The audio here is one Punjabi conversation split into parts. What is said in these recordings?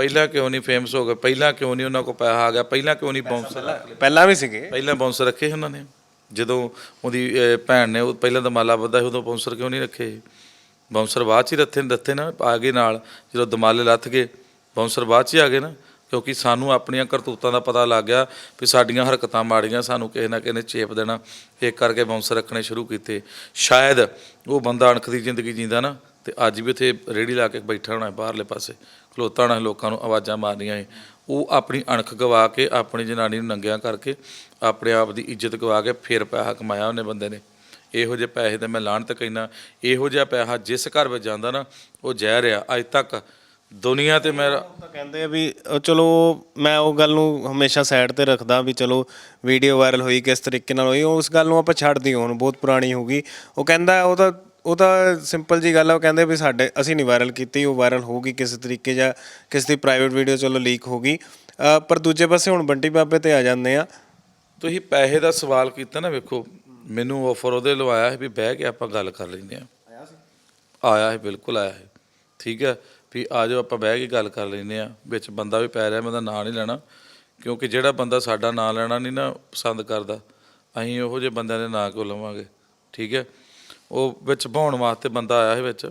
ਪਹਿਲਾਂ ਕਿਉਂ ਨਹੀਂ ਫੇਮਸ ਹੋ ਗਏ? ਪਹਿਲਾਂ ਕਿਉਂ ਨਹੀਂ ਉਹਨਾਂ ਕੋਲ ਪੈਸਾ ਆ ਗਿਆ? ਪਹਿਲਾਂ ਕਿਉਂ ਨਹੀਂ ਬਾਉਂਸਰ ਪਹਿਲਾਂ ਵੀ ਸੀਗੇ। ਪਹਿਲਾਂ ਬਾਉਂਸਰ ਰੱਖੇ ਉਹਨਾਂ ਨੇ। ਜਦੋਂ ਉਹਦੀ ਅਹ, ਭੈਣ ਨੇ ਉਹ ਪਹਿਲਾਂ ਦਮਾਲਾ ਵੱਧਾ ਸੀ ਉਦੋਂ ਬਾਉਂਸਰ ਕਿਉਂ ਨਹੀਂ ਰੱਖੇ? ਬਾਉਂਸਰ ਬਾਅਦ ਚ ਹੀ ਰੱਥੇ ਰੱਥੇ ਨਾ ਆ ਗਏ ਨਾਲ। ਜਦੋਂ ਦਮਾਲੇ ਲੱਥ ਗਏ ਬਾਉਂਸਰ ਬਾਅਦ ਚ ਹੀ ਆ ਗਏ ਨਾ। ਕਿਉਂਕਿ ਸਾਨੂੰ ਆਪਣੀਆਂ ਕਰਤੂਤਾਂ ਦਾ ਪਤਾ ਲੱਗ ਗਿਆ ਵੀ ਸਾਡੀਆਂ ਹਰਕਤਾਂ ਮਾੜੀਆਂ ਸਾਨੂੰ ਕਿਸੇ ਨਾ ਕਿਸੇ ਨੇ ਚੇਪ ਦੇਣਾ। ਇੱਕ ਕਰਕੇ ਬਾਉਂਸਰ ਰੱਖਣੇ ਸ਼ੁਰੂ ਕੀਤੇ। ਸ਼ਾਇਦ ਉਹ ਬੰਦਾ ਅਣਖ ਦੀ ਜ਼ਿੰਦਗੀ ਜੀਂਦਾ ਨਾ ਤੇ ਅੱਜ ਵੀ ਉੱਥੇ ਰੇੜੀ ਲਾ ਕੇ ਬੈਠਾ ਹੋਣਾ ਬਾਹਰਲੇ ਪਾਸੇ। ਖਲੋਤਾ ਹੋਣਾ ਲੋਕਾਂ ਨੂੰ ਆਵਾਜ਼ਾਂ ਮਾਰਨੀਆਂ ਸੀ। ਉਹ ਆਪਣੀ ਅਣਖ ਗਵਾ ਕੇ ਆਪਣੀ ਜਨਾਨੀ ਨੂੰ ਨੰਗਿਆਂ ਕਰਕੇ ਆਪਣੇ ਆਪ ਦੀ ਇੱਜ਼ਤ ਗਵਾ ਕੇ ਫਿਰ ਪੈਸਾ ਕਮਾਇਆ ਉਹਨੇ ਬੰਦੇ ਨੇ। ਇਹੋ ਜਿਹੇ ਪੈਸੇ ਤੇ ਮੈਂ ਲਾਣ ਤੇ ਕਹਿਣਾ ਇਹੋ ਜਿਹਾ ਪੈਸਾ ਜਿਸ ਘਰ ਵਿੱਚ ਜਾਂਦਾ ਨਾ ਉਹ ਜ਼ਹਿਰ ਆ ਅੱਜ ਤੱਕ ਦੁਨੀਆ ਤੇ ਮੈਂ ਤਾਂ ਕਹਿੰਦੇ ਆ ਵੀ ਅ, ਚਲੋ ਮੈਂ ਉਹ ਗੱਲ ਨੂੰ ਹਮੇਸ਼ਾ ਸਾਈਡ ਤੇ ਰੱਖਦਾ ਵੀ ਚਲੋ ਵੀਡੀਓ ਵਾਇਰਲ ਹੋਈ ਕਿਸ ਤਰੀਕੇ ਨਾਲ ਹੋਈ ਉਸ ਗੱਲ ਨੂੰ ਆਪਾਂ ਛੱਡ ਦਈਏ ਹੁਣ ਬਹੁਤ ਪੁਰਾਣੀ ਹੋ ਗਈ। ਉਹ ਕਹਿੰਦਾ ਉਹ ਤਾਂ ਉਹ ਤਾਂ ਸਿੰਪਲ ਜੀ ਗੱਲ ਆ ਉਹ ਕਹਿੰਦੇ ਵੀ ਸਾਡੇ ਅਸੀਂ ਨਹੀਂ ਵਾਇਰਲ ਕੀਤੀ ਉਹ ਵਾਇਰਲ ਹੋਊਗੀ ਕਿਸੇ ਤਰੀਕੇ ਜਾਂ ਕਿਸੇ ਦੀ ਪ੍ਰਾਈਵੇਟ ਵੀਡੀਓ ਚਲੋ ਲੀਕ ਹੋ ਗਈ ਪਰ ਦੂਜੇ ਪਾਸੇ ਹੁਣ ਬੰਟੀ ਬਾਬੇ ਤੇ ਆ ਜਾਂਦੇ ਆ। ਤੁਸੀਂ ਪੈਸੇ ਦਾ ਸਵਾਲ ਕੀਤਾ ਨਾ ਵੇਖੋ ਮੈਨੂੰ ਆਫਰ ਉਹਦੇ ਲਵਾਇਆ ਹੈ ਵੀ ਬਹਿ ਕੇ ਆਪਾਂ ਗੱਲ ਕਰ ਲੈਂਦੇ ਆ। ਆਇਆ ਸੀ? ਆਇਆ ਹੈ ਬਿਲਕੁਲ ਆਇਆ ਹੈ ਠੀਕ ਹੈ ਵੀ ਆ ਜਾਓ ਆਪਾਂ ਬਹਿ ਕੇ ਗੱਲ ਕਰ ਲੈਂਦੇ ਆ। ਵਿੱਚ ਬੰਦਾ ਵੀ ਪੈ ਰਿਹਾ ਮੈਂ ਉਹਦਾ ਨਾਂ ਨਹੀਂ ਲੈਣਾ। ਕਿਉਂਕਿ ਜਿਹੜਾ ਬੰਦਾ ਸਾਡਾ ਨਾਂ ਲੈਣਾ ਨਹੀਂ ਨਾ ਪਸੰਦ ਕਰਦਾ ਅਸੀਂ ਉਹੋ ਜਿਹੇ ਬੰਦਿਆਂ ਦੇ ਨਾਂ ਕਿਉਂ ਲਵਾਂਗੇ? ਠੀਕ ਹੈ ਉਹ ਵਿੱਚ ਭਾਉਣ ਵਾਸਤੇ ਬੰਦਾ ਆਇਆ ਸੀ ਵਿੱਚ।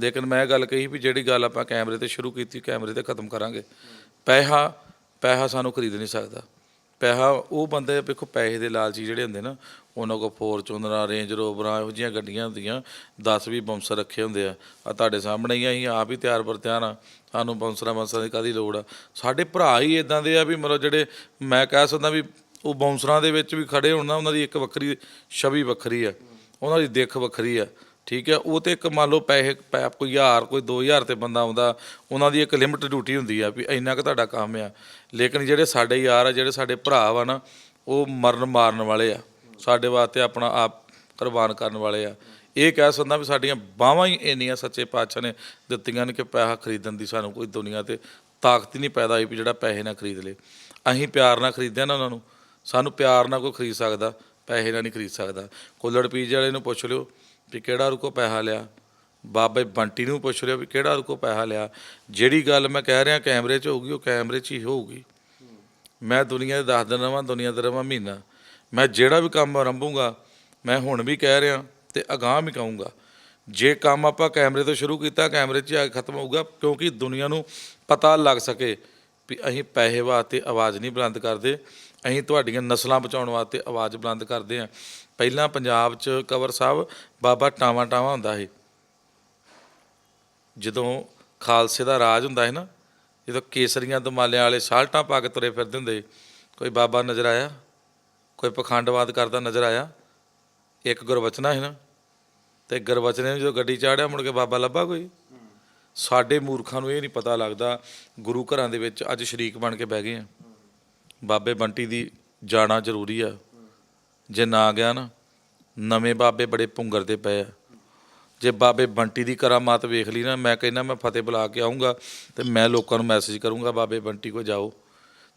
ਲੇਕਿਨ ਮੈਂ ਇਹ ਗੱਲ ਕਹੀ ਵੀ ਜਿਹੜੀ ਗੱਲ ਆਪਾਂ ਕੈਮਰੇ ਤੇ ਸ਼ੁਰੂ ਕੀਤੀ ਕੈਮਰੇ ਤੇ ਖਤਮ ਕਰਾਂਗੇ। ਪੈਸਾ ਪੈਸਾ ਸਾਨੂੰ ਖਰੀਦ ਨਹੀਂ ਸਕਦਾ। ਪੈਸਾ ਉਹ ਬੰਦੇ ਵੇਖੋ ਪੈਸੇ ਦੇ ਲਾਲਚੀ ਜਿਹੜੇ ਹੁੰਦੇ ਨਾ ਉਹਨਾਂ ਕੋਲ ਫੋਰਚੂਨਰਾਂ ਰੇਂਜ ਰੋਵਰਾਂ ਇਹੋ ਜਿਹੀਆਂ ਗੱਡੀਆਂ ਹੁੰਦੀਆਂ 10 ਵੀ ਬੰਸਰ ਰੱਖੇ ਹੁੰਦੇ ਆ। ਆ ਤੁਹਾਡੇ ਸਾਹਮਣੇ ਹੀ ਆ, ਅਸੀਂ ਆਪ ਹੀ ਤਿਆਰ ਬਰ ਤਿਆਰ ਆ। ਸਾਨੂੰ ਬੰਸਰਾਂ ਬੰਸਰਾਂ ਦੀ ਕਾਦੀ ਲੋੜ ਆ? ਸਾਡੇ ਭਰਾ ਹੀ ਇਦਾਂ ਦੇ ਆ ਵੀ ਮਤਲਬ ਜਿਹੜੇ ਮੈਂ ਕਹਿ ਸਕਦਾ ਵੀ ਉਹ ਬਾਉਂਸਰਾਂ ਦੇ ਵਿੱਚ ਵੀ ਖੜੇ ਹੋਣ ਨਾ ਉਹਨਾਂ ਦੀ ਇੱਕ ਵੱਖਰੀ ਛਵੀ ਵੱਖਰੀ ਆ। ਉਹਨਾਂ ਦੀ ਦਿੱਖ ਵੱਖਰੀ ਆ, ਠੀਕ ਹੈ ਉਹ ਤੇ ਇੱਕ ਮੰਨ ਲਓ ਪੈਸੇ, ਪੈ- ਕੋਈ ਹਜ਼ਾਰ, ਕੋਈ 2000 ਤੇ ਬੰਦਾ ਆਉਂਦਾ, ਉਹਨਾਂ ਦੀ ਇੱਕ ਲਿਮਟ ਡਿਊਟੀ ਹੁੰਦੀ ਆ ਵੀ ਇੰਨਾ ਕੁ ਤੁਹਾਡਾ ਕੰਮ ਆ। ਲੇਕਿਨ ਜਿਹੜੇ ਸਾਡੇ ਯਾਰ ਆ, ਜਿਹੜੇ ਸਾਡੇ ਭਰਾ ਵਾ ਨਾ, ਉਹ ਮਰਨ ਮਾਰਨ ਵਾਲੇ ਆ। ਸਾਡੇ ਵਾਸਤੇ ਆਪਣਾ ਆਪ ਕੁਰਬਾਨ ਕਰਨ ਵਾਲੇ ਆ। ਇਹ ਕਹਿ ਸਕਦਾ ਵੀ ਸਾਡੀਆਂ ਬਾਹਾਂ ਹੀ ਇੰਨੀਆਂ ਸੱਚੇ ਪਾਤਸ਼ਾਹ ਨੇ ਦਿੱਤੀਆਂ ਨੇ ਕਿ ਪੈਸਾ ਖਰੀਦਣ ਦੀ ਸਾਨੂੰ ਕੋਈ ਦੁਨੀਆ ਤੇ ਤਾਕਤ ਹੀ ਨਹੀਂ ਪੈਦਾ ਹੋਈ ਵੀ ਜਿਹੜਾ ਪੈਸੇ ਨਾਲ ਖਰੀਦ ਲੇ। ਅਸੀਂ ਪਿਆਰ ਨਾਲ ਖਰੀਦਿਆ ਨਾ ਉਹਨਾਂ ਨੂੰ। ਸਾਨੂੰ ਪਿਆਰ ਨਾਲ ਕੋਈ ਖਰੀਦ ਸਕਦਾ। ਪੈਸੇ ਨਾਲ ਨਹੀਂ ਖਰੀਦ ਸਕਦਾ। ਕੁੱਲੜ ਪੀਜੇ ਵਾਲੇ ਨੂੰ ਪੁੱਛ ਲਿਓ ਵੀ ਕਿਹੜਾ ਰੁਕੋ ਪੈਸਾ ਲਿਆ। ਬਾਬੇ ਬੰਟੀ ਨੂੰ ਪੁੱਛ ਲਿਓ ਵੀ ਕਿਹੜਾ ਰੁਕੋ ਪੈਸਾ ਲਿਆ। ਜਿਹੜੀ ਗੱਲ ਮੈਂ ਕਹਿ ਰਿਹਾ ਕੈਮਰੇ 'ਚ ਹੋਊਗੀ, ਉਹ ਕੈਮਰੇ 'ਚ ਹੀ ਹੋਊਗੀ। ਮੈਂ ਦੁਨੀਆ ਦੇ ਦੱਸ ਦਿਨ ਰਵਾਂ, ਦੁਨੀਆ ਤੇ ਰਵਾਂ ਮਹੀਨਾ। ਮੈਂ ਜਿਹੜਾ ਵੀ ਕੰਮ ਆਰੰਭੂਗਾ ਮੈਂ ਹੁਣ ਵੀ ਕਹਿ ਰਿਹਾ ਤੇ ਅਗਾਂਹ ਵੀ ਕਹੂੰਗਾ। ਜੇ ਕੰਮ ਆਪਾਂ ਕੈਮਰੇ ਤੋਂ ਸ਼ੁਰੂ ਕੀਤਾ, ਕੈਮਰੇ 'ਚ ਹੀ ਆ ਖਤਮ ਹੋਊਗਾ, ਕਿਉਂਕਿ ਦੁਨੀਆ ਨੂੰ ਪਤਾ ਲੱਗ ਸਕੇ ਵੀ ਅਸੀਂ ਪੈਸੇ ਵਾਸਤੇ ਆਵਾਜ਼ ਨਹੀਂ ਬੁਲੰਦ ਕਰਦੇ ਅਸੀਂ ਤੁਹਾਡੀਆਂ ਨਸਲਾਂ ਬਚਾਉਣ ਵਾਸਤੇ ਆਵਾਜ਼ ਬੁਲੰਦ ਕਰਦੇ ਹਾਂ। ਪਹਿਲਾਂ ਪੰਜਾਬ 'ਚ ਕਵਰ ਸਾਹਿਬ ਬਾਬਾ ਟਾਵਾ ਟਾਵਾ ਹੁੰਦਾ ਸੀ। ਜਦੋਂ ਖਾਲਸੇ ਦਾ ਰਾਜ ਹੁੰਦਾ ਹੈ ਨਾ, ਜਦੋਂ ਕੇਸਰੀਆਂ ਦਮਾਲਿਆਂ ਵਾਲੇ ਸਾਲਟਾਂ ਪਾ ਕੇ ਤੁਰੇ ਫਿਰਦੇ ਹੁੰਦੇ ਕੋਈ ਬਾਬਾ ਨਜ਼ਰ ਆਇਆ? ਕੋਈ ਪਖੰਡਵਾਦ ਕਰਦਾ ਨਜ਼ਰ ਆਇਆ? ਇੱਕ ਗੁਰਬਚਨਾ ਹੈ ਨਾ, ਤੇ ਗੁਰਬਚਨੇ ਨੂੰ ਜਦੋਂ ਗੱਡੀ ਚਾੜਿਆ, ਮੁੜ ਕੇ ਬਾਬਾ ਲੱਭਾ ਕੋਈ? ਸਾਡੇ ਮੂਰਖਾਂ ਨੂੰ ਇਹ ਨਹੀਂ ਪਤਾ ਲੱਗਦਾ, ਗੁਰੂ ਘਰਾਂ ਦੇ ਵਿੱਚ ਅੱਜ ਸ਼ਰੀਕ ਬਣ ਕੇ ਬਹਿ ਗਏ ਆ। ਬਾਬੇ ਬੰਟੀ ਦੀ ਜਾਣਾ ਜ਼ਰੂਰੀ ਆ। ਜੇ ਨਾ ਗਿਆ ਨਾ, ਨਵੇਂ ਬਾਬੇ ਬੜੇ ਪੁੰਗਰਦੇ ਪਏ ਆ। ਜੇ ਬਾਬੇ ਬੰਟੀ ਦੀ ਕਰਾਮਾਤ ਵੇਖ ਲਈ ਨਾ, ਮੈਂ ਕਹਿੰਦਾ ਮੈਂ ਫਤਿਹ ਬੁਲਾ ਕੇ ਆਉਂਗਾ ਤੇ ਮੈਂ ਲੋਕਾਂ ਨੂੰ ਮੈਸੇਜ ਕਰੂੰਗਾ, ਬਾਬੇ ਬੰਟੀ ਕੋ ਜਾਓ।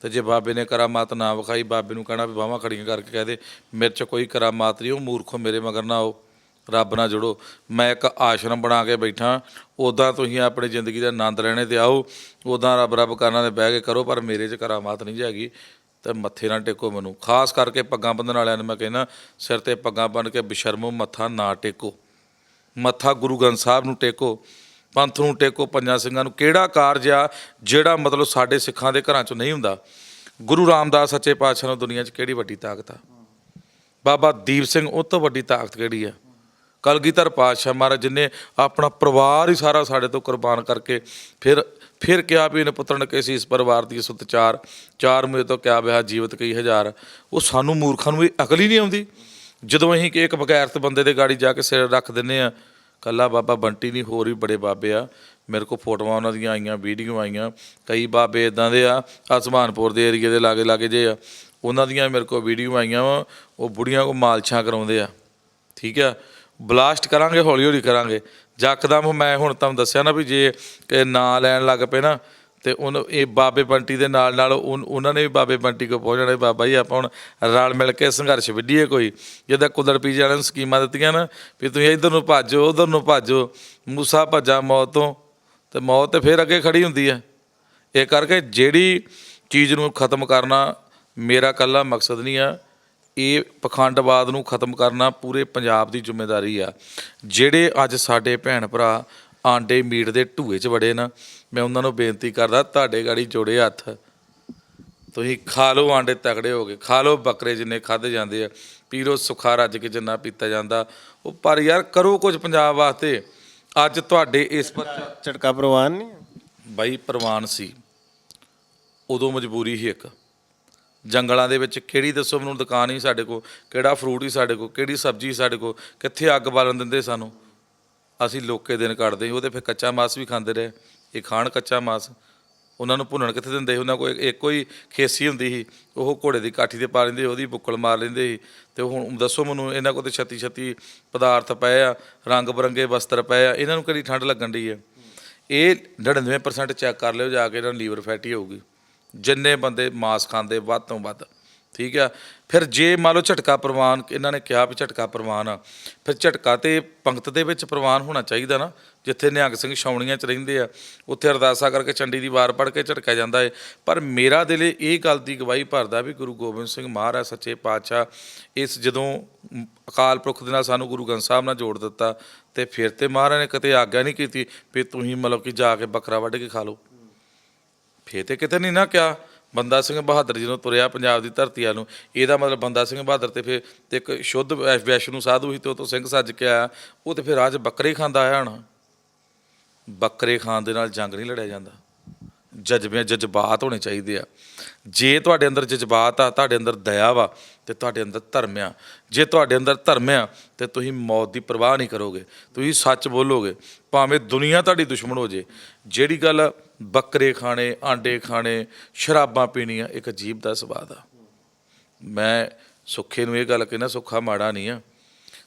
ਤੇ ਜੇ ਬਾਬੇ ਨੇ ਕਰਾਮਾਤ ਨਾ ਵਿਖਾਈ, ਬਾਬੇ ਨੂੰ ਕਹਿਣਾ ਵੀ ਬਾਹਾਂ ਖੜੀਆਂ ਕਰਕੇ ਕਹਿ ਦੇ, ਮੇਰੇ ਚ ਕੋਈ ਕਰਾਮਾਤ ਨਹੀਂ, ਉਹ ਮੂਰਖੋ ਮੇਰੇ ਮਗਰ ਨਾ ਆਓ। ਰੱਬ ਨਾਲ ਜੁੜੋ। ਮੈਂ ਇੱਕ ਆਸ਼ਰਮ ਬਣਾ ਕੇ ਬੈਠਾ ਉਦਾਂ ਤੁਸੀਂ ਆਪਣੀ ਜ਼ਿੰਦਗੀ ਦਾ ਆਨੰਦ ਲੈਣੇ ਤੇ ਆਓ। ਉਦਾਂ ਰੱਬ ਰੱਬ ਕਰਨਾ ਤੇ ਬਹਿ ਕੇ ਕਰੋ, ਪਰ ਮੇਰੇ ਚ ਕਰਾਮਾਤ ਨਹੀਂ ਹੈਗੀ। ਤੇ ਮੱਥੇ ਨਾ ਟੇਕੋ ਮੈਨੂੰ। ਖਾਸ ਕਰਕੇ ਪੱਗਾਂ ਬੰਨਣ ਵਾਲਿਆਂ ਨੂੰ ਮੈਂ ਕਹਿੰਦਾ, ਸਿਰ ਤੇ ਪੱਗਾਂ ਬੰਨ ਕੇ ਬਿਸ਼ਰਮੋ, ਮੱਥਾ ਨਾ ਟੇਕੋ। ਮੱਥਾ ਗੁਰੂ ਗ੍ਰੰਥ ਸਾਹਿਬ ਨੂੰ ਟੇਕੋ, ਪੰਥ ਨੂੰ ਟੇਕੋ, ਪੰਜਾਂ ਸਿੰਘਾਂ ਨੂੰ। ਕਿਹੜਾ ਕਾਰਜ ਆ ਜਿਹੜਾ ਮਤਲਬ ਸਾਡੇ ਸਿੱਖਾਂ ਦੇ ਘਰਾਂ 'ਚ ਨਹੀਂ ਹੁੰਦਾ? ਗੁਰੂ ਰਾਮਦਾਸ ਸੱਚੇ ਪਾਤਸ਼ਾਹ ਨੂੰ ਦੁਨੀਆ 'ਚ ਕਿਹੜੀ ਵੱਡੀ ਤਾਕਤ ਆ? ਬਾਬਾ ਦੀਪ ਸਿੰਘ, ਉਹ ਤੋਂ ਵੱਡੀ ਤਾਕਤ ਕਿਹੜੀ ਆ? ਕਲਗੀਧਰ ਪਾਤਸ਼ਾਹ ਮਹਾਰਾਜ ਜਿਨੇ ਆਪਣਾ ਪਰਿਵਾਰ ਹੀ ਸਾਰਾ ਸਾਡੇ ਤੋਂ ਕੁਰਬਾਨ ਕਰਕੇ ਫਿਰ ਫਿਰ ਕਿਹਾ ਵੀ ਇਹਨੇ ਪੁੱਤਰਨ ਕੇ ਸੀ ਇਸ ਪਰਿਵਾਰ ਦੀ ਸੁਤ ਚਾਰ ਚਾਰ ਮੇ ਤੋਂ ਕਿਆ ਬਿਹਾ ਜੀਵਤ ਕਈ ਹਜ਼ਾਰ। ਉਹ ਸਾਨੂੰ ਮੂਰਖਾਂ ਨੂੰ ਵੀ ਅਕਲ ਹੀ ਨਹੀਂ ਆਉਂਦੀ। ਜਦੋਂ ਅਸੀਂ ਕਿ ਇੱਕ ਬਗੈਰਤ ਬੰਦੇ ਦੇ ਗਾੜੀ ਜਾ ਕੇ ਸਿਰ ਰੱਖ ਦਿੰਨੇ ਆ ਕੱਲਾ ਬਾਬਾ ਬੰਟੀ ਨਹੀਂ, ਹੋਰ ਵੀ ਬੜੇ ਬਾਬੇ ਆ। ਮੇਰੇ ਕੋਲ ਫੋਟੋਆਂ ਉਹਨਾਂ ਦੀਆਂ ਆਈਆਂ, ਵੀਡੀਓ ਆਈਆਂ। ਕਈ ਬਾਬੇ ਇਦਾਂ ਦੇ ਆ ਆਸਮਾਨਪੁਰ ਦੇ ਏਰੀਏ ਦੇ ਲਾਗੇ ਲਾਗੇ ਜੇ ਆ। ਉਹਨਾਂ ਦੀਆਂ ਮੇਰੇ ਕੋਲ ਵੀਡੀਓ ਆਈਆਂ ਵਾ। ਉਹ ਬੁੜੀਆਂ ਕੋ ਮਾਲਛਾਂ ਕਰਾਉਂਦੇ ਆ। ਠੀਕ ਆ? ਬਲਾਸਟ ਕਰਾਂਗੇ, ਹੌਲੀ ਹੌਲੀ ਕਰਾਂਗੇ। ਜੱਕਦਮ ਮੈਂ ਹੁਣ ਤੁਹਾਨੂੰ ਦੱਸਿਆ ਨਾ ਵੀ ਜੇ ਕਿ ਨਾਂ ਲੈਣ ਲੱਗ ਪਏ ਨਾ, ਤੇ ਉਹਨੂੰ ਇਹ ਬਾਬੇ ਬੰਟੀ ਦੇ ਨਾਲ ਨਾਲ ਉਹਨਾਂ ਨੇ ਵੀ ਬਾਬੇ ਬੰਟੀ ਕੋ ਪਹੁੰਚ ਜਾਣਾ ਵੀ ਬਾਬਾ ਜੀ, ਆਪਾਂ ਹੁਣ ਰਲ ਮਿਲ ਕੇ ਸੰਘਰਸ਼ ਵਿੱਢੀਏ ਕੋਈ। ਜਿੱਦਾਂ ਕੁਦਰਤ ਪੀਜੇ ਵਾਲਿਆਂ ਨੂੰ ਸਕੀਮਾਂ ਦਿੱਤੀਆਂ ਨਾ, ਵੀ ਤੁਸੀਂ ਇੱਧਰ ਨੂੰ ਭੱਜੋ, ਉਧਰ ਨੂੰ ਭੱਜੋ, ਮੂਸਾ ਭੱਜਾ ਮੌਤ ਤੋਂ, ਤੇ ਮੌਤ ਤੇ ਫਿਰ ਅੱਗੇ ਖੜੀ ਹੁੰਦੀ ਹੈ ਇਹ ਕਰਕੇ ਜਿਹੜੀ ਚੀਜ਼ ਨੂੰ ਖਤਮ ਕਰਨਾ ਮੇਰਾ ਕੱਲਾ ਮਕਸਦ ਨਹੀਂ ਆ। ਇਹ ਪਖੰਡਵਾਦ ਨੂੰ ਖਤਮ ਕਰਨਾ ਪੂਰੇ ਪੰਜਾਬ ਦੀ ਜ਼ਿੰਮੇਵਾਰੀ ਆ। ਜਿਹੜੇ ਅੱਜ ਸਾਡੇ ਭੈਣ ਭਰਾ ਆਂਡੇ ਮੀਟ ਦੇ ਢੂਏ 'ਚ ਵੜੇ ਨਾ ਮੈਂ ਉਹਨਾਂ ਨੂੰ ਬੇਨਤੀ ਕਰਦਾ ਤੁਹਾਡੇ ਗਾੜੀ ਜੋੜੇ ਹੱਥ। ਤੁਸੀਂ ਖਾ ਲਓ ਆਂਡੇ ਤਕੜੇ ਹੋ ਗਏ ਖਾ ਲਓ ਬੱਕਰੇ ਜਿੰਨੇ ਖਾਦੇ ਜਾਂਦੇ ਆ। ਪੀਰੋ ਸੁਖਾ ਰੱਜ ਕੇ ਜਿੰਨਾ ਪੀਤਾ ਜਾਂਦਾ। ਉਹ ਪਰ ਯਾਰ ਕਰੋ ਕੁਝ ਪੰਜਾਬ ਵਾਸਤੇ। ਅੱਜ ਤੁਹਾਡੇ ਇਸ ਪਰ ਝਟਕਾ ਪ੍ਰਵਾਨ ਨਹੀਂ? ਬਾਈ ਪ੍ਰਵਾਨ ਸੀ। ਉਦੋਂ ਮਜਬੂਰੀ ਹੀ ਇੱਕ। ਜੰਗਲਾਂ ਦੇ ਵਿੱਚ ਕਿਹੜੀ ਦੱਸੋ ਮੈਨੂੰ ਦੁਕਾਨ ਹੀ ਸਾਡੇ ਕੋਲ ਕਿਹੜਾ ਫਰੂਟ ਹੀ ਸਾਡੇ ਕੋਲ ਕਿਹੜੀ ਸਬਜ਼ੀ ਸਾਡੇ ਕੋਲ ਕਿੱਥੇ ਅੱਗ ਬਾਲਣ ਦਿੰਦੇ ਸਾਨੂੰ? ਅਸੀਂ ਲੋਕੇ ਦਿਨ ਕੱਢਦੇ ਸੀ, ਉਹ ਤੇ ਫਿਰ ਕੱਚਾ ਮਾਸ ਵੀ ਖਾਂਦੇ ਰਹੇ। ਇਹ ਖਾਣ ਕੱਚਾ ਮਾਸ ਉਹਨਾਂ ਨੂੰ ਭੁੰਨਣ ਕਿੱਥੇ ਦਿੰਦੇ ਸੀ? ਉਹਨਾਂ ਕੋਲ ਇੱਕੋ ਹੀ ਖੇਸੀ ਹੁੰਦੀ ਸੀ ਉਹ ਘੋੜੇ ਦੀ ਕਾਠੀ ਤੇ ਪਾ ਲੈਂਦੇ ਉਹਦੀ ਬੁੱਕਲ ਮਾਰ ਲੈਂਦੇ ਸੀ। ਤੇ ਹੁਣ ਦੱਸੋ ਮੈਨੂੰ ਇਹਨਾਂ ਕੋਲ ਤੇ ਛੱਤੀ ਛੱਤੀ ਪਦਾਰਥ ਪਏ ਆ ਰੰਗ ਬਰੰਗੇ ਵਸਤਰ ਪਏ ਆ ਇਹਨਾਂ ਨੂੰ ਕਿਹੜੀ ਠੰਡ ਲੱਗਣ ਦੀ ਹੈ ਇਹ 99% ਚੈੱਕ ਕਰ ਲਿਓ ਜਾ ਕੇ ਇਹਨਾਂ ਨੂੰ ਲੀਵਰ ਫੈਟੀ ਹੋਊਗੀ। ਜਿੰਨੇ ਬੰਦੇ ਮਾਸ ਖਾਂਦੇ, ਵੱਧ ਤੋਂ ਵੱਧ, ਠੀਕ ਆ? ਫਿਰ ਜੇ ਮੰਨ ਲਓ ਝਟਕਾ ਪ੍ਰਵਾਨ, ਇਹਨਾਂ ਨੇ ਕਿਹਾ ਵੀ ਝਟਕਾ ਪ੍ਰਵਾਨ ਆ, ਫਿਰ ਝਟਕਾ ਤੇ ਪੰਕਤ ਦੇ ਵਿੱਚ ਪ੍ਰਵਾਨ ਹੋਣਾ ਚਾਹੀਦਾ ਨਾ, ਜਿੱਥੇ ਨਿਹੰਗ ਸਿੰਘ ਛਾਉਣੀਆਂ 'ਚ ਰਹਿੰਦੇ ਆ, ਉੱਥੇ ਅਰਦਾਸਾ ਕਰਕੇ ਚੰਡੀ ਦੀ ਵਾਰ ਪੜ੍ਹ ਕੇ ਝਟਕਿਆ ਜਾਂਦਾ ਏ। ਪਰ ਮੇਰਾ ਦਿਲ ਇਹ ਗੱਲ ਦੀ ਗਵਾਹੀ ਭਰਦਾ ਵੀ ਗੁਰੂ ਗੋਬਿੰਦ ਸਿੰਘ ਮਹਾਰਾਜ ਸੱਚੇ ਪਾਤਸ਼ਾਹ ਇਸ ਜਦੋਂ ਅਕਾਲ ਪੁਰਖ ਦੇ ਨਾਲ ਸਾਨੂੰ ਗੁਰੂ ਗ੍ਰੰਥ ਸਾਹਿਬ ਨਾਲ ਜੋੜ ਦਿੱਤਾ ਤੇ ਫਿਰ ਤੇ ਮਹਾਰਾਜ ਨੇ ਕਦੇ ਆਗਿਆ ਨਹੀਂ ਕੀਤੀ ਵੀ ਤੁਸੀਂ ਮਤਲਬ ਕਿ ਜਾ ਕੇ ਬੱਕਰਾ ਵੱਢ ਕੇ ਖਾ ਲਓ। ਫੇਰ ਤੇ ਕਿਤੇ ਨਹੀਂ ਨਾ ਕਿਹਾ। ਬੰਦਾ ਸਿੰਘ ਬਹਾਦਰ ਜਦੋਂ ਤੁਰਿਆ ਪੰਜਾਬ ਦੀ ਧਰਤੀ ਵੱਲ ਨੂੰ, ਇਹਦਾ ਮਤਲਬ ਬੰਦਾ ਸਿੰਘ ਬਹਾਦਰ ਤੇ ਫਿਰ ਤੇ ਇੱਕ ਸ਼ੁੱਧ ਵੈ- ਵੈਸ਼ਨੂੰ ਸਾਧੂ ਸੀ ਤੇ ਉਹ ਤੋਂ ਸਿੰਘ ਸੱਜ ਕੇ ਆਇਆ। ਉਹ ਤੇ ਫਿਰ ਰਾਜ ਬੱਕਰੇ ਖਾਂਦਾ ਆਇਆ ਹਣਾ। ਬੱਕਰੇ ਖਾਣ ਦੇ ਨਾਲ ਜੰਗ ਨਹੀਂ ਲੜਿਆ ਜਾਂਦਾ। ਜਜ਼ਬੇ ਜਜ਼ਬਾਤ ਹੋਣੇ ਚਾਹੀਦੇ ਆ। ਜੇ ਤੁਹਾਡੇ ਅੰਦਰ ਜਜ਼ਬਾਤ ਆ, ਤੁਹਾਡੇ ਅੰਦਰ ਦਇਆ ਵਾ ਤੇ ਤੁਹਾਡੇ ਅੰਦਰ ਧਰਮ ਆ। ਜੇ ਤੁਹਾਡੇ ਅੰਦਰ ਧਰਮ ਆ ਤੇ ਤੁਸੀਂ ਮੌਤ ਦੀ ਪਰਵਾਹ ਨਹੀਂ ਕਰੋਗੇ। ਤੁਸੀਂ ਸੱਚ ਬੋਲੋਗੇ। ਭਾਵੇਂ ਦੁਨੀਆ ਤੁਹਾਡੀ ਦੁਸ਼ਮਣ ਹੋ ਜੇ। ਜਿਹੜੀ ਗੱਲ ਬੱਕਰੇ ਖਾਣੇ, ਆਂਡੇ ਖਾਣੇ, ਸ਼ਰਾਬਾਂ ਪੀਣੀਆਂ, ਇੱਕ ਅਜੀਬ ਦਾ ਸਵਾਦ ਆ। ਮੈਂ ਸੁੱਖੇ ਨੂੰ ਇਹ ਗੱਲ ਕਹਿਣਾ ਸੁੱਖਾ ਮਾੜਾ ਨਹੀਂ ਆ।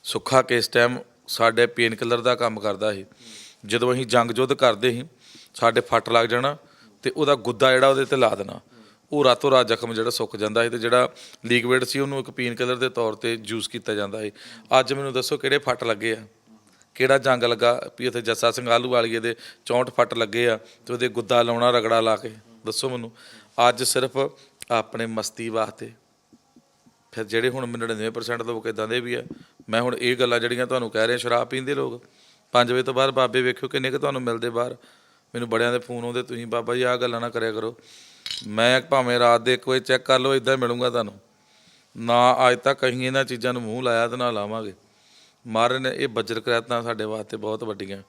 ਸੁੱਖਾ ਕਿਸ ਟਾਈਮ ਸਾਡੇ ਪੇਨ ਕਿਲਰ ਦਾ ਕੰਮ ਕਰਦਾ ਸੀ। ਜਦੋਂ ਅਸੀਂ ਜੰਗ ਯੁੱਧ ਕਰਦੇ ਸੀ, ਸਾਡੇ ਫੱਟ ਲੱਗ ਜਾਣਾ ਤੇ ਉਹਦਾ ਗੁੱਦਾ ਜਿਹੜਾ ਉਹਦੇ ਤੇ ਲਾ ਦੇਣਾ। ਉਹ ਰਾਤੋਂ ਰਾਤ ਜ਼ਖਮ ਜਿਹੜਾ ਸੁੱਕ ਜਾਂਦਾ ਸੀ ਤੇ ਜਿਹੜਾ ਲਿਕਵਿਡ ਸੀ, ਉਹਨੂੰ ਇੱਕ ਪੇਨ ਕਿਲਰ ਦੇ ਤੌਰ ਤੇ ਯੂਜ਼ ਕੀਤਾ ਜਾਂਦਾ ਸੀ। ਅੱਜ ਮੈਨੂੰ ਦੱਸੋ ਕਿਹੜੇ ਫੱਟ ਲੱਗੇ ਆ? ਕਿਹੜਾ ਜੰਗ ਲੱਗਾ? ਵੀ ਉੱਥੇ ਜੱਸਾ ਸਿੰਘ ਆਲੂ ਵਾਲੀਏ ਦੇ 64 ਫੱਟ ਲੱਗੇ ਆ ਤੇ ਉਹਦੇ ਗੁੱਦਾ ਲਾਉਣਾ, ਰਗੜਾ ਲਾ ਕੇ। ਦੱਸੋ ਮੈਨੂੰ, ਅੱਜ ਸਿਰਫ ਆਪਣੇ ਮਸਤੀ ਵਾਸਤੇ। ਫਿਰ ਜਿਹੜੇ ਹੁਣ 99% ਲੋਕ ਇਦਾਂ ਦੇ ਵੀ ਆ, ਮੈਂ ਹੁਣ ਇਹ ਗੱਲਾਂ ਜਿਹੜੀਆਂ ਤੁਹਾਨੂੰ ਕਹਿ ਰਿਹਾ, ਸ਼ਰਾਬ ਪੀਂਦੇ ਲੋਕ। 5 ਵਜੇ ਤੋਂ ਬਾਅਦ ਬਾਬੇ ਵੇਖਿਓ ਕਿੰਨੇ ਕੁ ਤੁਹਾਨੂੰ ਮਿਲਦੇ ਬਾਹਰ। ਮੈਨੂੰ ਬੜਿਆਂ ਦੇ ਫੋਨ ਆਉਂਦੇ, ਤੁਸੀਂ ਬਾਬਾ ਜੀ ਆਹ ਗੱਲਾਂ ਨਾ ਕਰਿਆ ਕਰੋ। ਮੈਂ ਭਾਵੇਂ ਰਾਤ ਦੇ ਇੱਕ ਵਜੇ ਚੈੱਕ ਕਰ ਲਓ ਇਦਾਂ ਮਿਲੂੰਗਾ ਤੁਹਾਨੂੰ। ਨਾ ਅੱਜ ਤੱਕ ਅਸੀਂ ਇਹਨਾਂ ਚੀਜ਼ਾਂ ਨੂੰ ਮੂੰਹ ਲਾਇਆ ਤੇ ਨਾ ਲਾਵਾਂਗੇ। ਮਹਾਰਾਜ ਇਹ ਬਜਰ ਕਰਾਤਾਂ ਸਾਡੇ ਵਾਸਤੇ ਬਹੁਤ ਵੱਡੀਆਂ।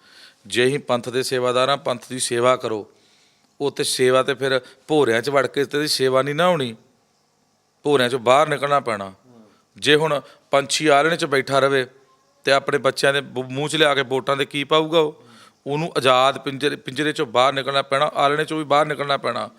ਜੇ ਅਸੀਂ ਪੰਥ ਦੇ ਸੇਵਾਦਾਰਾਂ ਪੰਥ ਦੀ ਸੇਵਾ ਕਰੋ। ਉਹ ਤੇ ਸੇਵਾ ਤੇ ਫਿਰ ਭੋਰਿਆਂ 'ਚ ਵੜ ਕੇ ਤੇ ਸੇਵਾ ਨਹੀਂ ਨਾ ਹੋਣੀ। ਭੋਰਿਆਂ 'ਚੋਂ ਬਾਹਰ ਨਿਕਲਣਾ ਪੈਣਾ। ਜੇ ਹੁਣ ਪੰਛੀ ਆਲਣੇ 'ਚ ਬੈਠਾ ਰਵੇ ਤੇ ਆਪਣੇ ਬੱਚਿਆਂ ਦੇ ਬ- ਮੂੰਹ 'ਚ ਲਿਆ ਕੇ ਵੋਟਾਂ ਤੇ ਕੀ ਪਾਊਗਾ ਉਹ? ਉਹਨੂੰ ਆਜ਼ਾਦ ਪਿੰਜਰੇ ਪਿੰਜਰੇ 'ਚੋਂ ਬਾਹਰ ਨਿਕਲਣਾ ਪੈਣਾ ਆਲਣੇ 'ਚੋਂ ਵੀ ਬਾਹਰ ਨਿਕਲਣਾ ਪੈਣਾ।